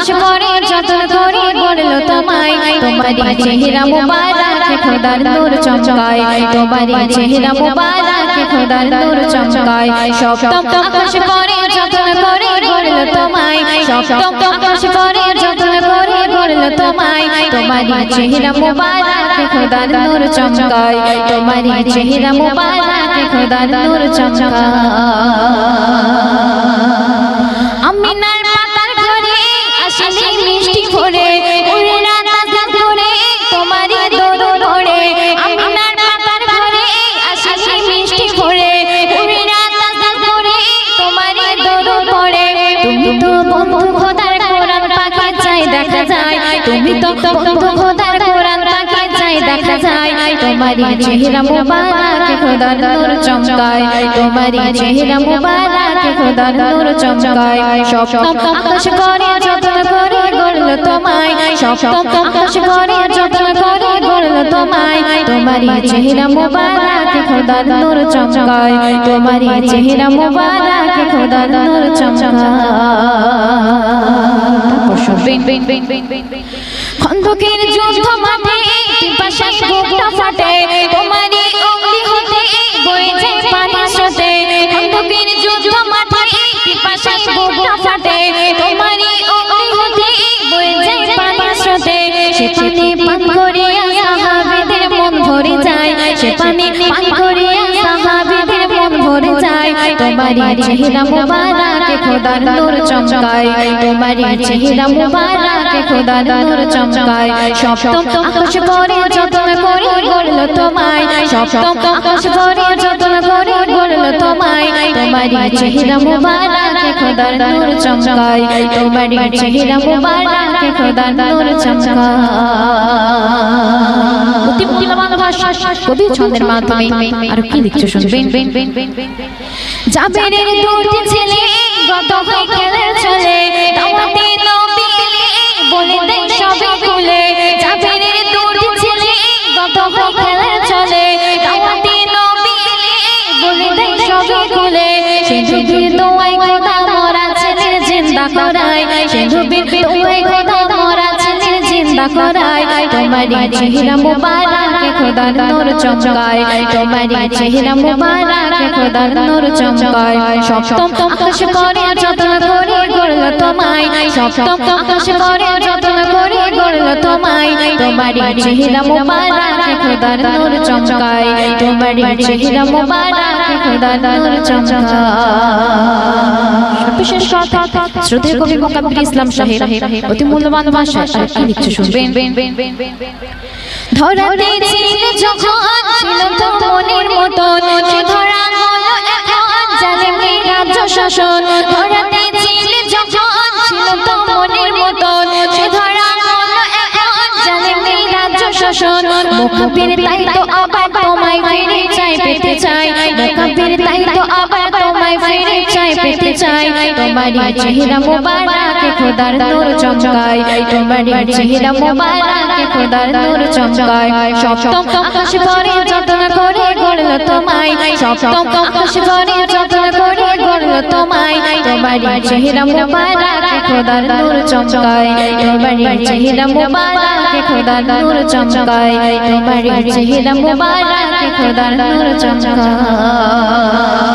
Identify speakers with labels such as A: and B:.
A: আকাশ পরে যতন করে গড়লো তোমায় তোমারই চেহারা মুবারক খোদার নূর চমকায় তোমারই চেহারা মুবারক খোদার নূর চমকায় সপ্তম আকাশ পরে যতন করে গড়লো তোমায় সপ্তম আকাশ পরে যতন করে গড়লো তোমায় তোমারই চেহারা মুবারক খোদার নূর চমকায় তোমারই চেহারা মুবারক খোদার নূর চমকায় ভরে উড়ে করে তোমারই ধরে পাতার উড়ে রাত আজান করে তোমারই দোর ধরে তুমি তো বন্ধু খোদার চাই দেখা যায় তো দেখা যায় তোমারই চেহারা মুবারক খোদার নূর চমকায় তোমারই চেহারা মুবারক খোদার নূর চমকায় সপ্তম আকাশ করে যতন করে গড়লো তোমায় সপ্তম আকাশ করে যতন করে গড়লো তোমায় তোমারই চেহারা মুবারক খোদার নূর চমকায় তোমারই চেহারা মুবারক খোদার নূর চমকায় খন্দকের যুদ্ধ মাঠে পিপাসা বুকটা ফাটে। তোমারই অগ্নি হতে বয়ে যায় পানি স্রোতে। খন্দকের যুদ্ধ মাঠে পিপাসা যায় সে পানি পান পান যায় তোমারই চেহারা মুবারক খোদার নূর চমকায়। তোমারই চেহারা মুবারক খোদার নূর চমকায়। সপ্তম আকাশ পরে যতন করে গড়লো তোমায়। সপ্তম আকাশ পরে যতন করে গড়লো তোমায়। তোমারই চেহারা মুবারক খোদার নূর চমকায়। তোমারই চেহারা মুবারক খোদার নূর চমকায়। অতি মূল্যবান ভাষা কবি ছন্দের মাধ্যমে। আর কি লিখছো শুনবেন? জাবেরের দুটি ছেলে গত হয়ে খেলে চলে, দাওয়াতে নবী বলে দেয় সবে খুলে জাবেরের দুটি ছেলে গত হয়ে খেলে চলে, দাওয়াতে নবী এলে বলে দেয় সবে খুলে সে নবীর দোয়াই খোদা মরা ছেলের করায় খোদা জিন্দা করায় তোমারই চেহারা মুবারক খোদার নূর চমকায়। তোমারই চেহারা মুবারক খোদার নূর চমকায়। সপ্তম আকাশ করে যতন করে গড়লো তোমায়। সপ্তম আকাশ করে যতন করে গড়লো তোমায়। তোমারই চেহারা মুবারক খোদার নূর চমকায়। তোমারই চেহারা মুবারক খোদার নূর চমকায়। বিশেষ কথা। শ্রদ্ধেয় কবি মোকাব্বির ইসলাম সাহেব, অতি মূল্যবান ভাষায় আর কি শুনবেন? ধরাতে তাই তো আবার তোমায় ফিরে চাই, পেতে চাই। মুখাবির তাই তো আবার তোমায় ফিরে চাই পেতে চাই। তোমারই চেহারা মুবারক খোদার নূর চমকায়। তোমারই চেহারা মুবারক খোদার নূর চমকায়। সপ্তম আকাশ পরে যতন করে গড়লো তোমায়। সপ্তম আকাশ পরে যতন করে গড়লো তোমায়। তোমারই চেহারা মুবারক খোদার নূর চমকায়। তোমারই চেহারা মুবারক খোদার নূর চমকায়। তোমারই চেহারা মুবারক খোদার নূর চমকায়।